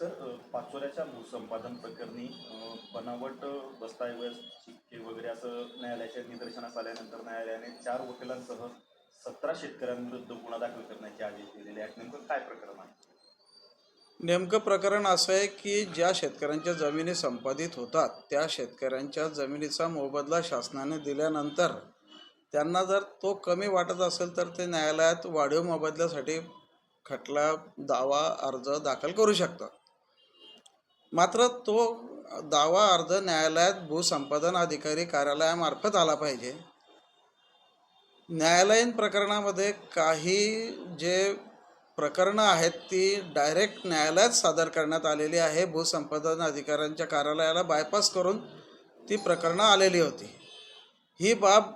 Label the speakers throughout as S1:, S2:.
S1: Sir पाचोऱ्याच्या भूसंपादन प्रकरणी बनावट दस्तऐवज शिक्के वगैरे असं न्यायालयाच्या निदर्शनास आल्यानंतर न्यायालयाने चार वकिलांसह सतरा शेतकऱ्यांविरुद्ध गुन्हा दाखल करण्याचे आदेश दिलेले आहेत. नेमकं काय प्रकरण आहे?
S2: नेमकं प्रकरण असं आहे की ज्या शेतकऱ्यांच्या जमिनी संपादित होतात त्या शेतकऱ्यांच्या जमिनीचा मोबदला शासनाने दिल्यानंतर त्यांना जर तो कमी वाटत असेल तर ते न्यायालयात वाढीव मोबदल्यासाठी खटला दावा अर्ज दाखल करू शकतात. मात्र तो दावा अर्ज न्यायालयात भूसंपादन अधिकारी कार्यालयामार्फत आला पाहिजे. न्यायालयीन प्रकरणामध्ये काही जे प्रकरणं आहेत ती डायरेक्ट न्यायालयात सादर करण्यात आलेली आहे. भूसंपादन अधिकाऱ्यांच्या कार्यालयाला बायपास करून ती प्रकरणं आलेली होती. ही बाब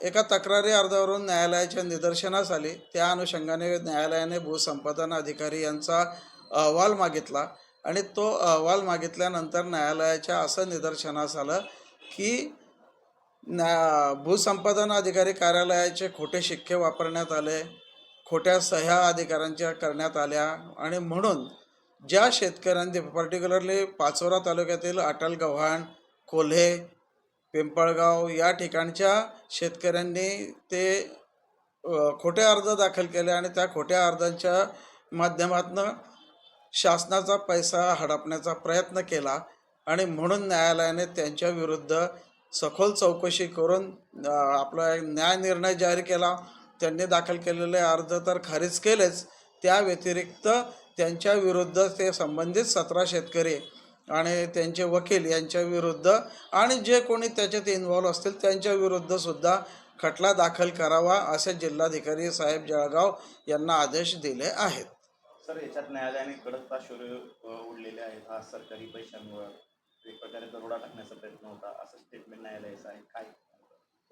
S2: एका तक्रारी अर्जावरून न्यायालयाच्या निदर्शनास आली. त्या अनुषंगाने न्यायालयाने भूसंपादन अधिकारी यांचा अहवाल मागितला. आणि तो अहवाल मागितल्यानंतर न्यायालयाच्या असं निदर्शनास आलं की न्या भूसंपादन अधिकारी कार्यालयाचे खोटे शिक्के वापरण्यात आले खोट्या सह्या अधिकाऱ्यांच्या करण्यात आल्या आणि म्हणून ज्या शेतकऱ्यांनी पर्टिक्युलरली पाचोरा तालुक्यातील अटल गव्हाण कोल्हे पिंपळगाव या ठिकाणच्या शेतकऱ्यांनी ते खोटे अर्ज दाखल केले आणि त्या खोट्या अर्जांच्या माध्यमातून शासनाचा पैसा हडपण्याचा प्रयत्न केला आणि म्हणून न्यायालयाने त्यांच्या विरुद्ध सखोल चौकशी करून आपला एक न्याय निर्णय जारी केला. त्यांनी दाखल केलेले अर्ज तर खारिज केलेच त्या व्यतिरिक्त त्यांच्या विरुद्ध ते संबंधित सतरा शेतकरी आणि त्यांचे वकील यांच्या विरुद्ध आणि जे कोणी त्याच्यात इन्व्हॉल्व असतील त्यांच्या विरुद्ध सुद्धा खटला दाखल करावा असे जिल्हाधिकारी साहेब जळगाव यांना आदेश दिले आहेत.
S1: सर याच्यात न्यायालयाने कडक ताशोरे उडलेले आहेत. हा सरकारी पैशांवर एक प्रकारे दरोडा टाकण्याचा प्रयत्न होता. असं स्टेटमेंट न्यायालयाचं आहे. काय?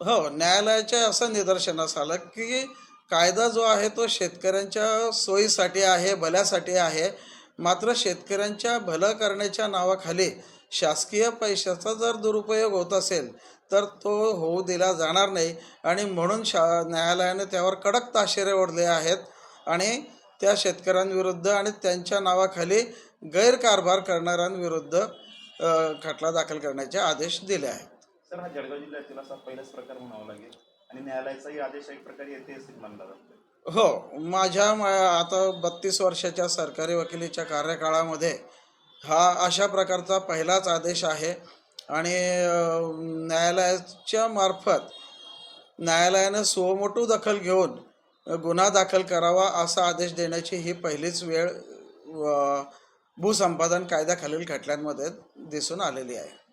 S2: हो न्यायालयाच्या असं निदर्शनास आलं की कायदा जो आहे तो शेतकऱ्यांच्या सोयीसाठी आहे भल्यासाठी आहे. मात्र शेतकऱ्यांच्या भलं करण्याच्या नावाखाली शासकीय पैशाचा जर दुरुपयोग होत असेल तर तो होऊ दिला जाणार नाही. आणि म्हणून शा न्यायालयाने त्यावर कडक ताशेरे ओढले आहेत. आणि त्या शेतकऱ्यांविरुद्ध आणि त्यांच्या नावाखाली गैरकारभार करणाऱ्यांविरुद्ध खटला दाखल करण्याचे आदेश दिले आहेत.
S1: सर हा जळगाव जिल्ह्यातील असा पहिलाच प्रकार म्हणावा लागेल आणि न्यायालयाचाही आदेश एक प्रकारे ऐतिहासिक मानला जातो.
S2: हो माझ्या आता बत्तीस वर्षाच्या सरकारी वकिलीच्या कार्यकाळामध्ये हा अशा प्रकारचा पहिलाच आदेश आहे आणि न्यायालयाच्या मार्फत न्यायालयानं सुमोटू दखल घेऊन गुन्हा दाखल करावा असा आदेश देण्याची ही पहिलीच वेळ भूसंपादन कायद्याखालील खटल्यांमध्ये दिसून आलेली आहे.